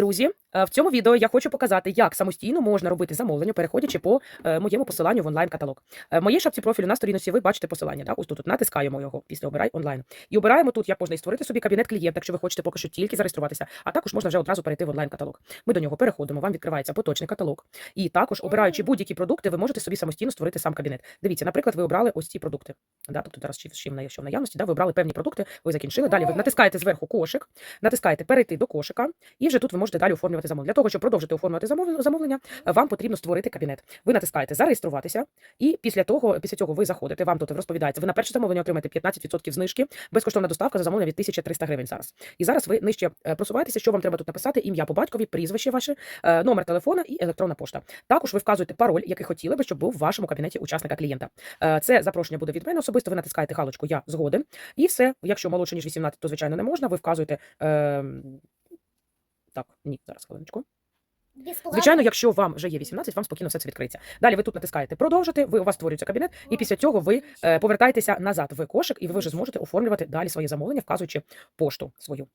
Друзі, в цьому відео я хочу показати, як самостійно можна робити замовлення, переходячи по е, моєму посиланню в онлайн-каталог. Е, В моїй шапці профілю на сторінці ви бачите посилання. Да? Ось тут, тут натискаємо його після обирай онлайн. І обираємо тут, як можна і створити собі кабінет клієнта, якщо ви хочете поки що тільки зареєструватися, а також можна вже одразу перейти в онлайн-каталог. Ми до нього переходимо, вам відкривається поточний каталог. І також, обираючи будь-які продукти, ви можете собі самостійно створити сам кабінет. Дивіться, наприклад, ви обрали ось ці продукти. Да? Тобто зараз чи чим на що в наявності, да? ви обрали певні продукти, ви закінчили. Далі ви натискаєте зверху кошик, натискаєте перейти до кошика, і вже тут ви можете далі оформлювати замовлення. Для того, щоб продовжити оформлювати замовлення, е, вам потрібно створити кабінет. Ви натискаєте зареєструватися, і після того, після цього ви заходите. Вам тут розповідається, ви на перше замовлення отримаєте 15% знижки, безкоштовна доставка за замовлення від 1300 гривень зараз. І зараз ви нижче е, просуваєтеся, що вам треба тут написати: ім'я по батькові, прізвище ваше, е, номер телефона і електронна пошта. Також ви вказуєте пароль, який хотіли би, щоб був в вашому кабінеті учасника клієнта. Це запрошення буде від мене особисто. Ви натискаєте галочку Я згоден. І все. Якщо молодше ніж 18, то звичайно не можна. Ви вказуєте. Так, ні, зараз хвилиночку. Звичайно, якщо вам вже є 18, вам спокійно все це відкриється. Далі ви тут натискаєте продовжити. Ви у вас створюється кабінет, і після цього ви е, повертаєтеся назад в кошик, і ви вже зможете оформлювати далі своє замовлення, вказуючи пошту свою.